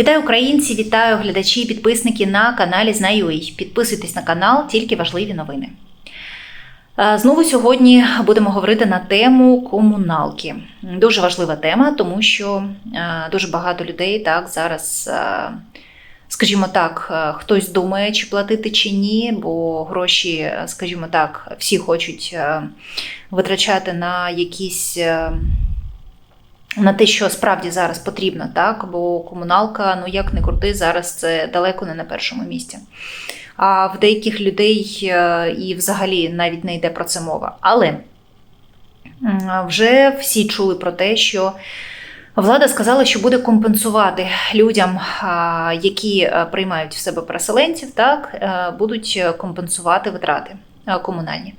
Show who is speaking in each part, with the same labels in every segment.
Speaker 1: Вітаю українці, вітаю глядачі, і підписники на каналі Знаю.ua. Підписуйтесь на канал, тільки важливі новини. Е, Знову сьогодні будемо говорити на тему комуналки. Дуже важлива тема, тому що е, дуже багато людей так зараз, е, скажімо так, хтось думає, чи платити чи ні, бо гроші, скажімо так, всі хочуть витрачати на якісь. На те, що справді зараз потрібно, так? Бо комуналка, ну як не крути, зараз це далеко не на першому місці. А в деяких людей е, і взагалі навіть не йде про це мова. Але вже всі чули про те, що влада сказала, що буде компенсувати людям, які е, приймають в себе переселенців, так, е, будуть компенсувати витрати комунальні.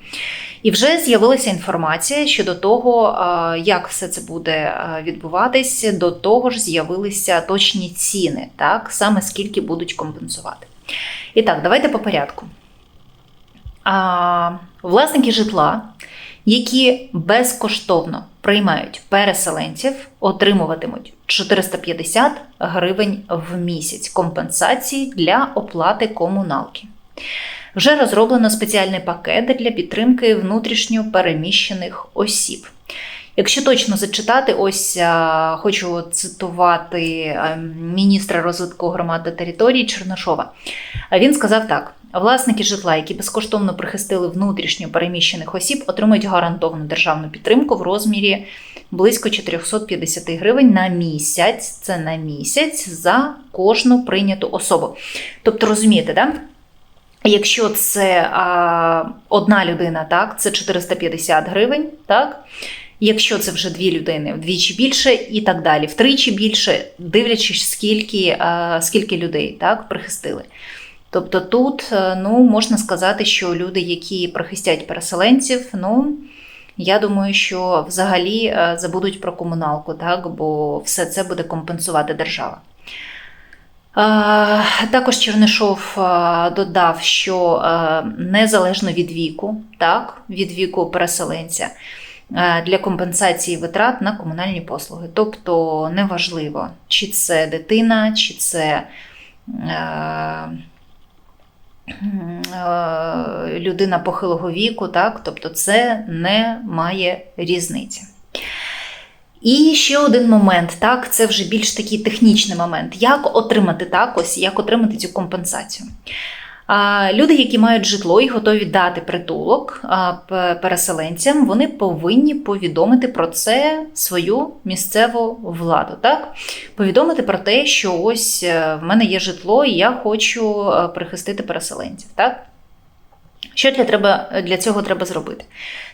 Speaker 1: І вже з'явилася інформація щодо того, е, як все це буде е, відбуватись. До того ж, з'явилися точні ціни, так саме скільки будуть компенсувати. І так, давайте по порядку. А, Власники житла, які безкоштовно приймають переселенців, отримуватимуть 450 гривень в місяць компенсації для оплати комуналки. Вже розроблено спеціальний пакет для підтримки внутрішньо переміщених осіб. Якщо точно зачитати, ось хочу цитувати міністра розвитку громад та територій Чернишова. Він сказав так: власники житла, які безкоштовно прихистили внутрішньо переміщених осіб, отримують гарантовану державну підтримку в розмірі близько 450 гривень на місяць. Це на місяць за кожну прийняту особу. Тобто, розумієте, да? Якщо це а, одна людина, так, це 450 гривень, так? Якщо це вже дві людини, вдвічі більше і так далі, втричі більше, дивлячись, скільки, а, скільки людей так, прихистили. Тобто тут е, ну, можна сказати, що люди, які прихистять переселенців, ну, я думаю, що взагалі е, забудуть про комуналку, так, бо все це буде компенсувати держава. Також Чернишов додав, що незалежно від віку, так, від віку переселенця, для компенсації витрат на комунальні послуги. Тобто неважливо, чи це дитина, чи це людина похилого віку, так, тобто це не має різниці. І ще один момент, так, це вже більш такий технічний момент. Як отримати так ось, як отримати цю компенсацію? А, Люди, які мають житло і готові дати притулок переселенцям, вони повинні повідомити про це свою місцеву владу. Так? Повідомити про те, що ось е, в мене є житло, і я хочу е, прихистити переселенців. Так? Що для, треба, для цього треба зробити?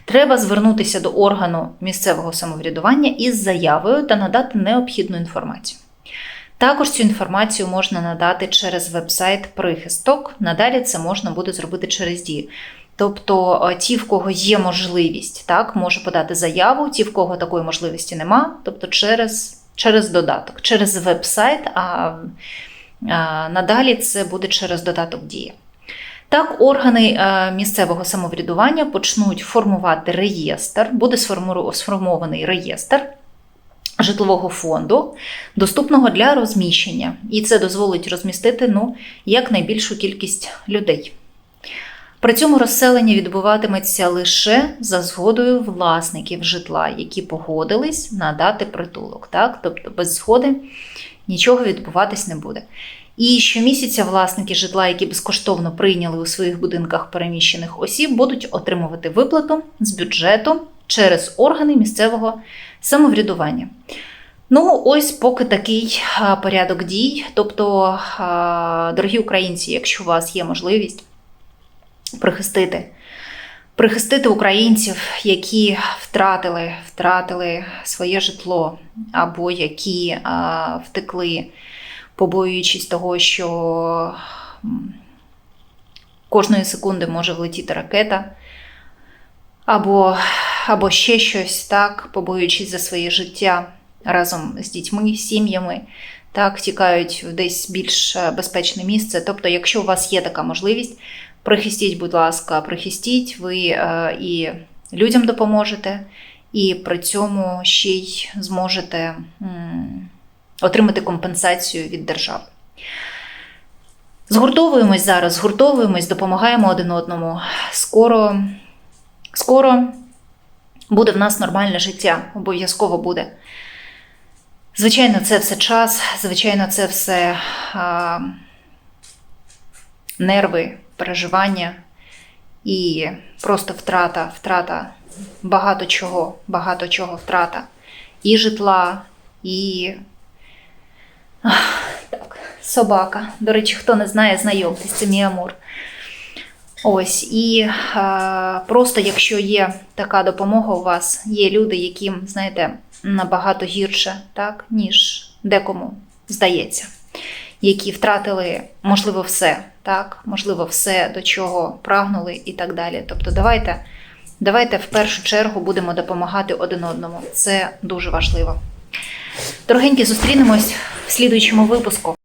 Speaker 1: Треба звернутися до органу місцевого самоврядування із заявою та надати необхідну інформацію. Також цю інформацію можна надати через веб-сайт прихисток. Надалі це можна буде зробити через дію. Тобто е, ті, в кого є можливість, так, може подати заяву, ті, в кого такої можливості нема, тобто через, через додаток, через веб-сайт, а, а надалі це буде через додаток Дія. Так, органи е, місцевого самоврядування почнуть формувати реєстр, буде сформований реєстр житлового фонду, доступного для розміщення. І це дозволить розмістити ну, якнайбільшу кількість людей. При цьому розселення відбуватиметься лише за згодою власників житла, які погодились надати притулок. Так? Тобто без згоди нічого відбуватись не буде. І щомісяця власники житла, які безкоштовно прийняли у своїх будинках переміщених осіб, будуть отримувати виплату з бюджету через органи місцевого самоврядування. Ну, ось поки такий порядок дій. Тобто, дорогі українці, якщо у вас є можливість прихистити, прихистити українців, які втратили, втратили своє житло, або які втекли побоюючись того, що кожної секунди може влетіти ракета, або, або ще щось, так, побоюючись за своє життя разом з дітьми, сім'ями, так, тікають в десь більш е, безпечне місце. Тобто, якщо у вас є така можливість, прихистіть, будь ласка, прихистіть, ви е, і людям допоможете, і при цьому ще й зможете. м, отримати компенсацію від держави. Згуртовуємось зараз, згуртовуємось, допомагаємо один одному. Скоро, скоро буде в нас нормальне життя, обов'язково буде. Звичайно, це все час, звичайно, це все а, нерви, переживання і просто втрата, втрата багато чого, багато чого втрата. І житла, і так, собака. До речі, хто не знає, знайомтесь, це мій амур. Ось, і е, просто якщо є така допомога у вас, є люди, яким, знаєте, набагато гірше, так, ніж декому здається, які втратили, можливо, все, так, можливо, все, до чого прагнули і так далі. Тобто, давайте, давайте в першу чергу будемо допомагати один одному. Це дуже важливо. Дорогенькі, зустрінемось в слідуючому випуску.